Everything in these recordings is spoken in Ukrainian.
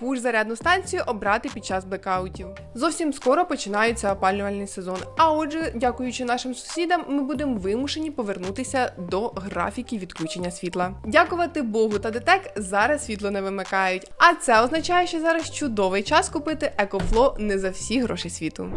яку ж зарядну станцію обрати під час блекаутів. Зовсім скоро починається опалювальний сезон. А отже, дякуючи нашим сусідам, ми будемо вимушені повернутися до графіки відключення світла. Дякувати Богу та ДТЕК зараз світло не вимикають. А це означає, що зараз чудовий час купити екофло не за всі гроші світу.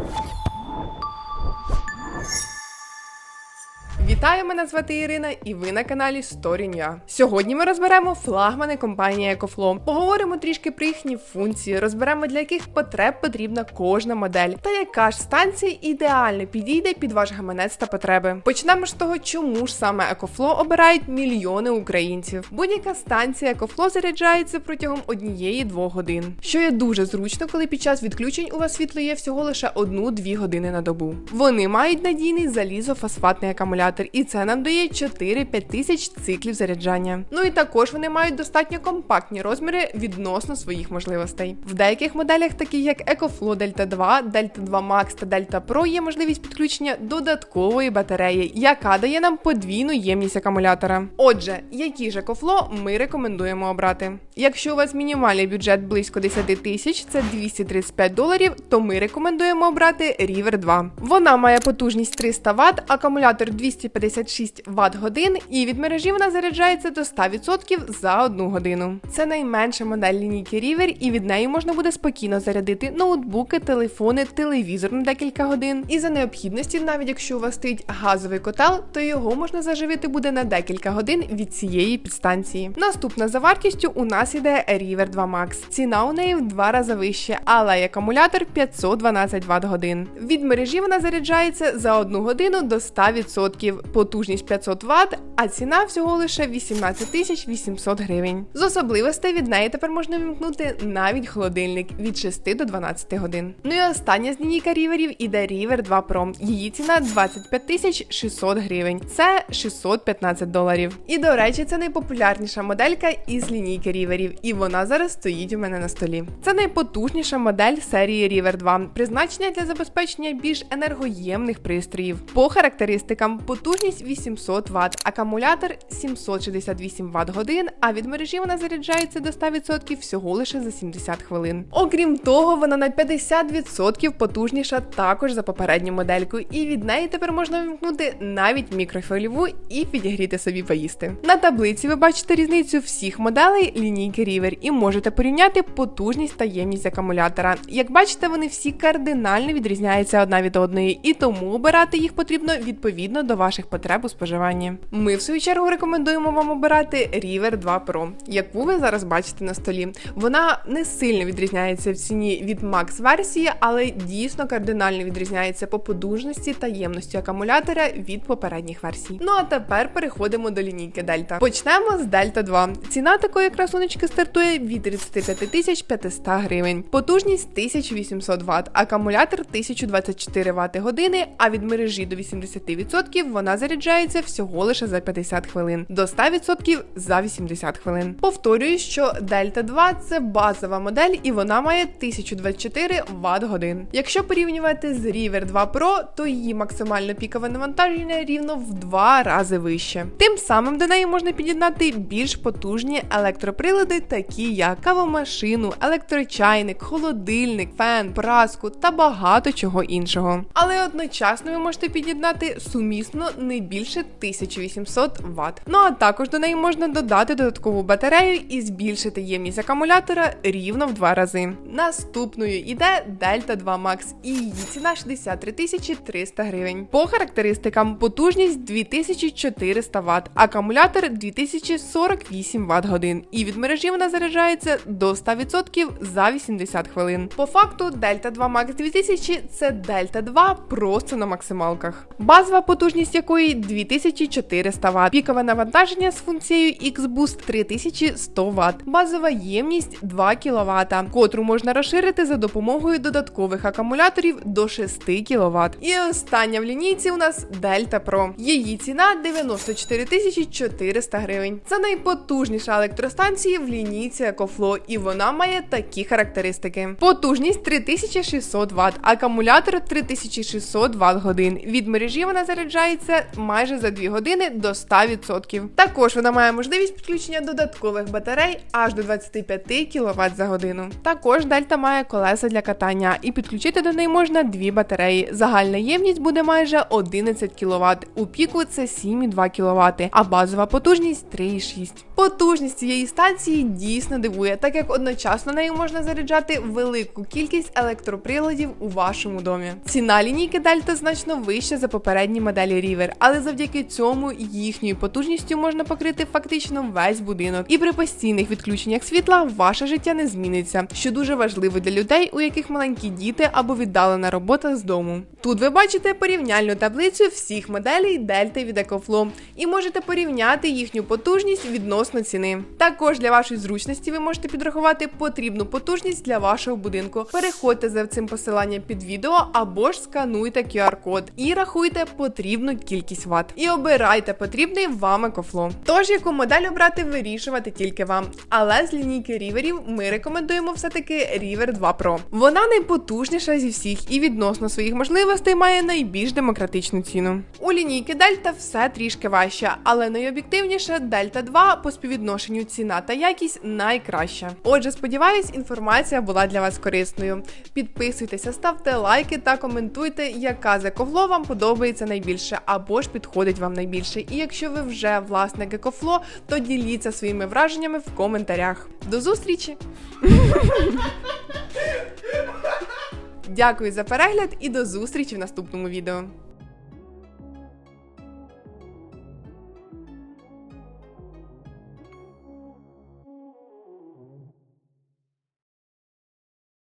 Вітаю, мене звати Ірина, і ви на каналі Story.ua. Сьогодні ми розберемо флагмани компанії EcoFlow. Поговоримо трішки про їхні функції, розберемо для яких потреб потрібна кожна модель, та яка ж станція ідеально підійде під ваш гаманець та потреби. Почнемо з того, чому ж саме EcoFlow обирають мільйони українців. Будь-яка станція EcoFlow заряджається протягом однієї-двох годин, що є дуже зручно, коли під час відключень у вас світло є всього лише одну-дві години на добу. Вони мають надійний залізофосфатний акумулятор, і це нам дає 4-5 тисяч циклів заряджання. Ну і також вони мають достатньо компактні розміри відносно своїх можливостей. В деяких моделях, такі як EcoFlow Delta 2, Delta 2 Max та Delta Pro, є можливість підключення додаткової батареї, яка дає нам подвійну ємність акумулятора. Отже, які ж EcoFlow ми рекомендуємо обрати. Якщо у вас мінімальний бюджет близько 10 тисяч, це 235 доларів, то ми рекомендуємо обрати River 2. Вона має потужність 300 Вт, акумулятор 256 Вт годин, і від мережі вона заряджається до 100% за одну годину. Це найменша модель лінійки River, і від неї можна буде спокійно зарядити ноутбуки, телефони, телевізор на декілька годин. І за необхідності, навіть якщо у вас стоїть газовий котел, то його можна заживити буде на декілька годин від цієї підстанції. Наступна за вартістю у нас іде River 2 Max. Ціна у неї в два рази вища, але й акумулятор 512 Вт годин. Від мережі вона заряджається за одну годину до 100%, потужність 500 Вт, а ціна всього лише 18 тисяч 800 гривень. З особливостей від неї тепер можна вімкнути навіть холодильник від 6 до 12 годин. Ну і остання з лінійка ріверів іде River 2 Pro. Її ціна 25 600 гривень. Це 615 доларів. І до речі, це найпопулярніша моделька із лінійки ріверів, і вона зараз стоїть у мене на столі. Це найпотужніша модель серії River 2, призначена для забезпечення більш енергоємних пристроїв. По характеристикам потужність 800 Вт, акумулятор 768 Вт годин, а від мережі вона заряджається до 100% всього лише за 70 хвилин. Окрім того, вона на 50% потужніша також за попередню модельку, і від неї тепер можна вимкнути навіть мікрофольову і підігріти собі поїсти. На таблиці ви бачите різницю всіх моделей лінійки River і можете порівняти потужність та ємність акумулятора. Як бачите, вони всі кардинально відрізняються одна від одної, і тому обирати їх потрібно відповідно до ваших потреб у споживанні. Ми, в свою чергу, рекомендуємо вам обирати River 2 Pro, яку ви зараз бачите на столі. Вона не сильно відрізняється в ціні від Max версії, але дійсно кардинально відрізняється по потужності та ємності акумулятора від попередніх версій. Ну а тепер переходимо до лінійки Delta. Почнемо з Delta 2. Ціна такої красунечки стартує від 35 тисяч 500 гривень, потужність 1800 Вт, акумулятор 1024 Вт години, а від мережі до 80% вона заряджається всього лише за 50 хвилин, до 100% за 80 хвилин. Повторюю, що Delta 2 це базова модель і вона має 1024 Вт годин. Якщо порівнювати з River 2 Pro, то її максимальне пікове навантаження рівно в два рази вище. Тим самим до неї можна під'єднати більш потужні електроприлади, такі як кавомашину, електрочайник, холодильник, фен, праску та багато чого іншого. Але одночасно ви можете під'єднати сумісно не більше 1800 Вт. Ну а також до неї можна додати додаткову батарею і збільшити ємність акумулятора рівно в два рази. Наступною іде Delta 2 Max і її ціна 63 300 гривень. По характеристикам потужність 2400 Вт, акумулятор 2048 Вт годин. І від мережі вона заряджається до 100% за 80 хвилин. По факту Delta 2 Max 2000 це Delta 2 просто на максималках. Базова потужність якої 2400 Вт, пікове навантаження з функцією X-Boost 3100 Вт, базова ємність 2 кВт, котру можна розширити за допомогою додаткових акумуляторів до 6 кВт. І остання в лінійці у нас Delta Pro. Її ціна 94 400 гривень. Це найпотужніша електростанція в лінійці EcoFlow, і вона має такі характеристики: потужність 3600 Вт, акумулятор 3600 Вт годин. Від мережі вона заряджається майже за 2 години до 100%. Також вона має можливість підключення додаткових батарей аж до 25 кВт за годину. Також Дельта має колеса для катання, і підключити до неї можна дві батареї. Загальна ємність буде майже 11 кВт. У піку це 7,2 кВт, а базова потужність 3,6. Потужність цієї станції дійсно дивує, так як одночасно нею можна заряджати велику кількість електроприладів у вашому домі. Ціна лінійки Дельта значно вища за попередні моделі River, але завдяки цьому їхньою потужністю можна покрити фактично весь будинок. І при постійних відключеннях світла ваше життя не зміниться, що дуже важливо для людей, у яких маленькі діти або віддалена робота з дому. Тут ви бачите порівняльну таблицю всіх моделей Дельта від EcoFlow і можете порівняти їхню потужність відносно ціни. Також для вашої зручності ви можете підрахувати потрібну потужність для вашого будинку. Переходьте за цим посиланням під відео або ж скануйте QR-код і рахуйте потрібну кількість ватт. І обирайте потрібний вам EcoFlow. Тож, яку модель обрати, вирішувати тільки вам. Але з лінійки ріверів ми рекомендуємо все-таки River 2 Pro. Вона найпотужніша зі всіх і відносно своїх можливостей має найбільш демократичну ціну. У лінійки Delta все трішки важче, але найоб'єктивніше Delta 2 по співвідношенню ціна та якість найкраща. Отже, сподіваюсь, інформація була для вас корисною. Підписуйтеся, ставте лайки та коментуйте, яка з ековло вам подобається найбільше або ж підходить вам найбільше. І якщо ви вже власник екофло, то діліться своїми враженнями в коментарях. До зустрічі! Дякую за перегляд і до зустрічі в наступному відео.